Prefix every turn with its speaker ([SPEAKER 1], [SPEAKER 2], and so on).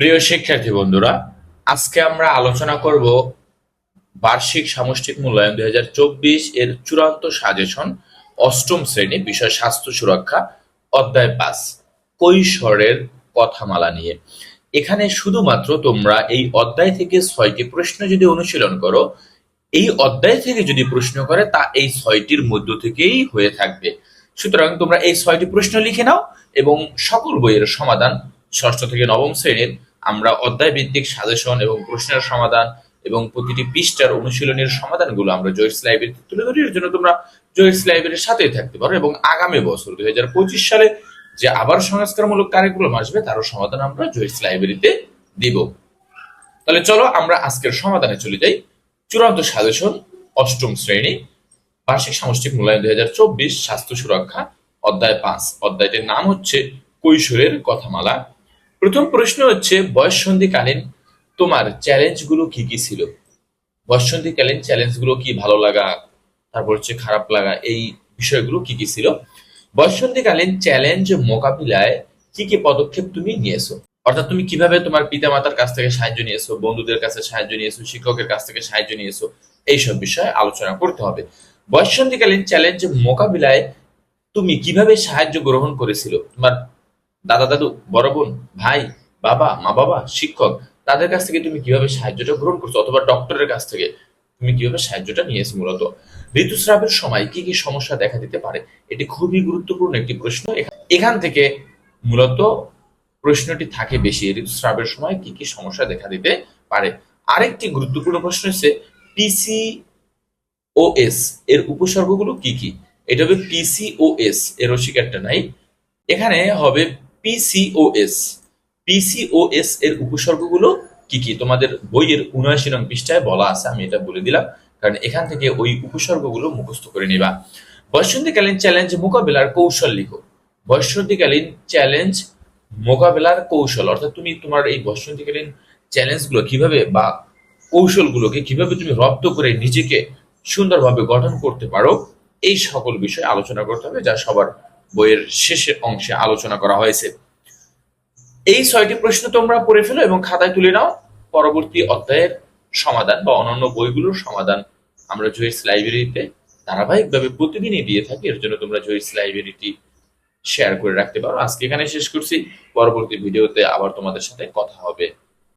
[SPEAKER 1] প্রিয় শিক্ষার্থী বন্ধুরা, আজকে আমরা আলোচনা করব বার্ষিক সামষ্টিক মূল্যায়ন দুই হাজার চব্বিশ এর চূড়ান্ত সাজেশন অষ্টম শ্রেণি বিষয় স্বাস্থ্য সুরক্ষা অধ্যায় পাঁচ, কৈশোরের কথামালা নিয়ে। এখানে শুধুমাত্র তোমরা এই অধ্যায় থেকে ছয়টি প্রশ্ন যদি অনুশীলন করো, এই অধ্যায় থেকে যদি প্রশ্ন করে, তা এই ছয়টির মধ্য থেকেই হয়ে থাকবে। সুতরাং তোমরা এই ছয়টি প্রশ্ন লিখে নাও এবং সকল বইয়ের সমাধান ষষ্ঠ থেকে নবম শ্রেণির আমরা অধ্যায় ভিত্তিক সাজেশন এবং প্রশ্নের সমাধান এবং প্রতিটি পৃষ্ঠার অনুশীলনের সমাধানগুলো আমরা জয়েস লাইব্রেরিতে তুলে ধরি। এর জন্য তোমরা জয়েস লাইব্রেরির সাথেই থাকতে পারো এবং আগামী বছর দুই হাজার পঁচিশ সালে যে আবার সংস্কারমূলক কারিকুলাম আসবে, তারও সমাধান আমরা জয়েস লাইব্রেরিতে দিব। তাহলে চলো আমরা আজকের সমাধানে চলে যাই। চূড়ান্ত সাজেশন, অষ্টম শ্রেণি, বার্ষিক সামষ্টিক মূল্যায়ন দুই হাজার চব্বিশ, স্বাস্থ্য সুরক্ষা, অধ্যায় পাঁচ। অধ্যায়টির নাম হচ্ছে কৈশোরের কথামালা। প্রথম প্রশ্ন হচ্ছে, বয়ঃসন্ধিকালীন তোমার চ্যালেঞ্জগুলো কি কি ছিল? বয়ঃসন্ধিকালীন চ্যালেঞ্জগুলো কি ভালো লাগা? তারপর হচ্ছে খারাপ লাগা, এই বিষয়গুলো কি কি ছিল? বয়ঃসন্ধিকালীন চ্যালেঞ্জ মোকাবিলায় কি কি পদক্ষেপ তুমি নিয়েছো? অর্থাৎ তুমি কীভাবে তোমার পিতা মাতার কাছ থেকে সাহায্য নিয়েছো, বন্ধুদের কাছে সাহায্য নিয়েছো, শিক্ষকের কাছ থেকে সাহায্য নিয়েছো, এইসব বিষয়ে আলোচনা করতে হবে। বয়ঃসন্ধিকালীন চ্যালেঞ্জ মোকাবিলায় তুমি কীভাবে সাহায্য গ্রহণ করেছিল? তোমার দাদা দাদু, বড় বোন, ভাই, বাবা, মা বাবা, শিক্ষক, তাদের কাছ থেকে তুমি কীভাবে সাহায্যটা গ্রহণ করছ? অথবা ডক্টরের কাছ থেকে তুমি কীভাবে সাহায্যটা নিয়েছো মূলত? ঋতুস্রাবের সময় কি কি সমস্যা দেখা দিতে পারে? এটি খুবই গুরুত্বপূর্ণ একটি প্রশ্ন। এখান থেকে মূলত প্রশ্নটি থাকে বেশি, ঋতুস্রাবের সময় কি কি সমস্যা দেখা দিতে পারে। আরেকটি গুরুত্বপূর্ণ প্রশ্ন হচ্ছে পিসি ওএস এর উপসর্গগুলো কি কি? এটা হবে পিসিওএস এর রসিকারটা নাই। এখানে হবে পিসিওএস পিসিওএস এর উপসর্গগুলো কি কি? তোমাদের বইয়ের উনআশি নং পৃষ্ঠায় বলা আছে, আমি এটা বলে দিলাম। কারণ এখান থেকে ওই উপসর্গগুলো মুখস্থ করে নিবা। চ্যালেঞ্জ মোকাবেলার কৌশল লিখো। চ্যালেঞ্জ মোকাবেলার কৌশল, অর্থাৎ তুমি তোমার এই বয়সন্ধিকালীন চ্যালেঞ্জগুলো কীভাবে বা কৌশলগুলোকে কীভাবে তুমি রপ্ত করে নিজেকে সুন্দরভাবে গঠন করতে পারো, এই সকল বিষয়ে আলোচনা করতে হবে, যা সবার বইয়ের শেষের অংশে আলোচনা করা হয়েছে। এই ছয়টি প্রশ্ন তোমরা পড়ে ফেলো এবং খাতায় তুলে নাও। পরবর্তী অধ্যায়ের সমাধান বা অন্যান্য বইগুলোর সমাধান আমরা জয়েস লাইব্রেরিতে ধারাবাহিকভাবে প্রতিদিনই দিয়ে থাকি। এর জন্য তোমরা জয়েস লাইব্রেরিটি শেয়ার করে রাখতে পারো। আজকে এখানে শেষ করছি। পরবর্তী ভিডিওতে আবার তোমাদের সাথে কথা হবে।